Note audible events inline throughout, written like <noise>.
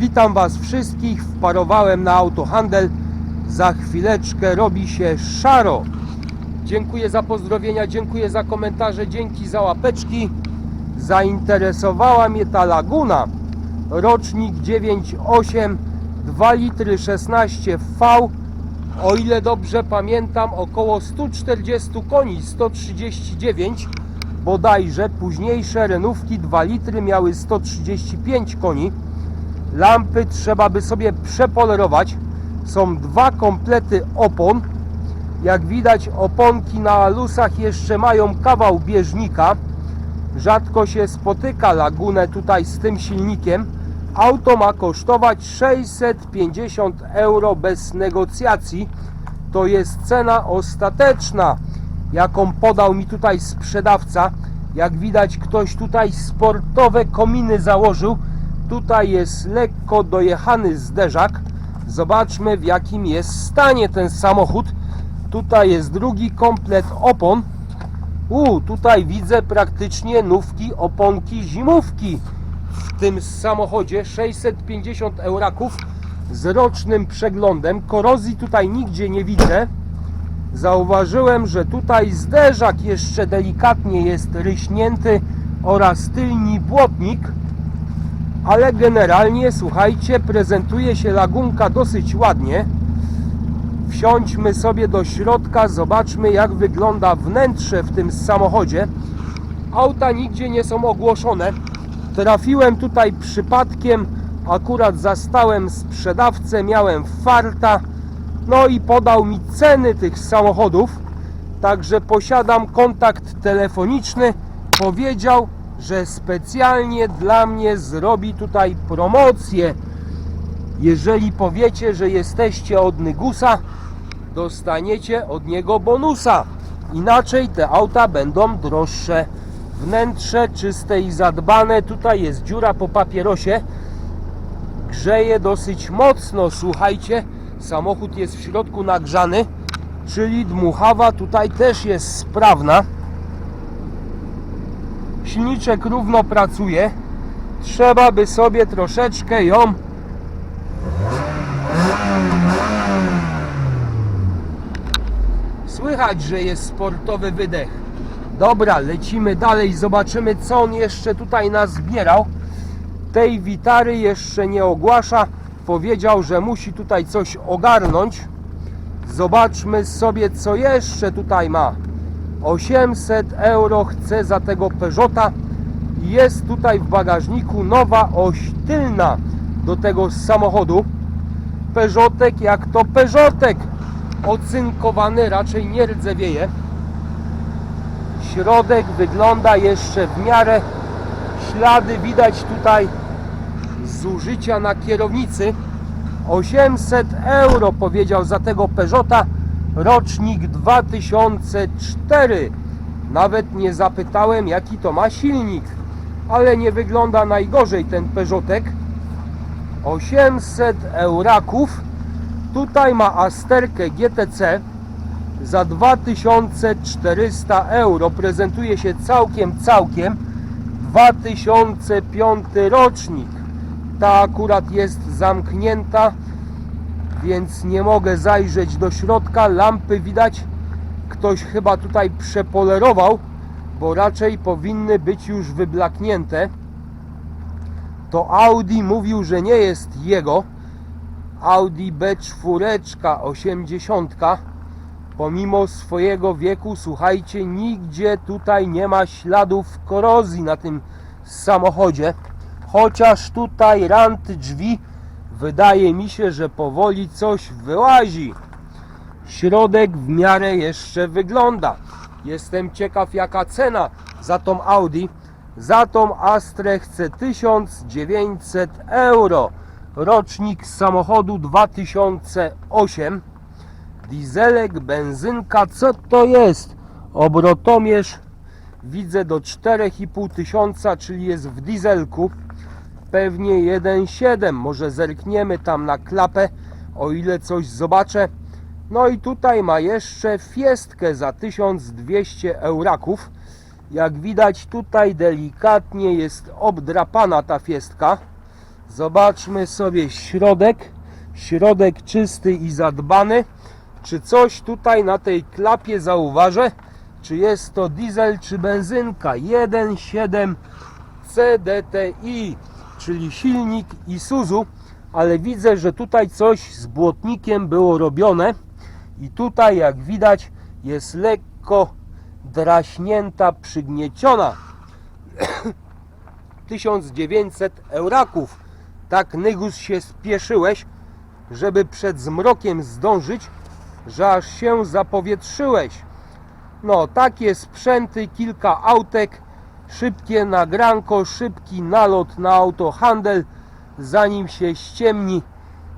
Witam Was wszystkich. Wparowałem na autohandel. Za chwileczkę robi się szaro. Dziękuję za pozdrowienia, dziękuję za komentarze, dzięki za łapeczki. Zainteresowała mnie ta laguna. Rocznik 9.8, 2 litry 16 V. O ile dobrze pamiętam, około 140 koni, 139 bodajże. Późniejsze renówki 2 litry miały 135 koni. Lampy trzeba by sobie przepolerować. Są dwa komplety opon. Jak widać oponki na lusach jeszcze mają kawał bieżnika. Rzadko się spotyka lagunę tutaj z tym silnikiem. Auto ma kosztować 650 euro bez negocjacji. To jest cena ostateczna, jaką podał mi tutaj sprzedawca. Jak widać, ktoś tutaj sportowe kominy założył. Tutaj jest lekko dojechany zderzak. Zobaczmy, w jakim jest stanie ten samochód. Tutaj jest drugi komplet opon. U, tutaj widzę praktycznie nówki, oponki, zimówki w tym samochodzie 650 euraków z rocznym przeglądem. Korozji tutaj nigdzie nie widzę. Zauważyłem, że tutaj zderzak jeszcze delikatnie jest ryśnięty oraz tylni błotnik. Ale generalnie, słuchajcie, prezentuje się lagunka dosyć ładnie. Wsiądźmy sobie do środka, zobaczmy jak wygląda wnętrze w tym samochodzie. Auta nigdzie nie są ogłoszone. Trafiłem tutaj przypadkiem, akurat zastałem sprzedawcę, miałem farta. No i podał mi ceny tych samochodów. Także posiadam kontakt telefoniczny. Powiedział, że specjalnie dla mnie zrobi tutaj promocję. Jeżeli powiecie, że jesteście od Nygusa, dostaniecie od niego bonusa. Inaczej te auta będą droższe. Wnętrze czyste i zadbane. Tutaj jest dziura po papierosie. Grzeje dosyć mocno. Słuchajcie, samochód jest w środku nagrzany, czyli dmuchawa tutaj też jest sprawna. Silniczek równo pracuje. Trzeba by sobie troszeczkę ją Słychać, że jest sportowy wydech. Dobra, lecimy dalej, zobaczymy co on jeszcze tutaj nas zbierał. Tej witary jeszcze nie ogłasza. Powiedział, że musi tutaj coś ogarnąć. Zobaczmy sobie co jeszcze tutaj ma. 800 euro chce za tego Peugeota. Jest tutaj w bagażniku nowa oś tylna do tego samochodu. Peugeotek jak to Peugeotek ocynkowany, raczej nie rdzewieje. Środek wygląda jeszcze w miarę. Ślady widać tutaj zużycia na kierownicy. 800 euro powiedział za tego Peugeota. Rocznik 2004. Nawet nie zapytałem jaki to ma silnik. Ale nie wygląda najgorzej ten Peugeotek. 800 euraków. Tutaj ma Asterkę GTC za 2400 euro. Prezentuje się całkiem, całkiem. 2005 rocznik. Ta akurat jest zamknięta, więc nie mogę zajrzeć do środka. Lampy widać. Ktoś chyba tutaj przepolerował, bo raczej powinny być już wyblaknięte. To Audi mówił, że nie jest jego. Audi B4 80 pomimo swojego wieku słuchajcie nigdzie tutaj nie ma śladów korozji na tym samochodzie chociaż tutaj rant drzwi wydaje mi się, że powoli coś wyłazi. Środek w miarę jeszcze wygląda. Jestem ciekaw jaka cena za tą Audi. Za tą Astrę chcę 1900 euro. Rocznik samochodu 2008 dieselek, benzynka, co to jest? obrotomierz widzę do 4,5 tysiąca, czyli jest w dieselku pewnie 1,7 może zerkniemy tam na klapę o ile coś zobaczę no i tutaj ma jeszcze fiestkę za 1200 euraków jak widać tutaj delikatnie jest obdrapana ta fiestka Zobaczmy sobie środek. Środek czysty i zadbany. Czy coś tutaj na tej klapie zauważę? Czy jest to diesel czy benzynka? 1.7 CDTI, czyli silnik Isuzu, ale widzę, że tutaj coś z błotnikiem było robione i tutaj jak widać jest lekko draśnięta, przygnieciona. <coughs> 1900 euraków. Tak Nygus się spieszyłeś, żeby przed zmrokiem zdążyć, że aż się zapowietrzyłeś. No, takie sprzęty, kilka autek, szybkie nagranko, szybki nalot na autohandel, zanim się ściemni.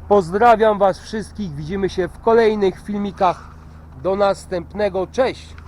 Pozdrawiam Was wszystkich, widzimy się w kolejnych filmikach. Do następnego, cześć!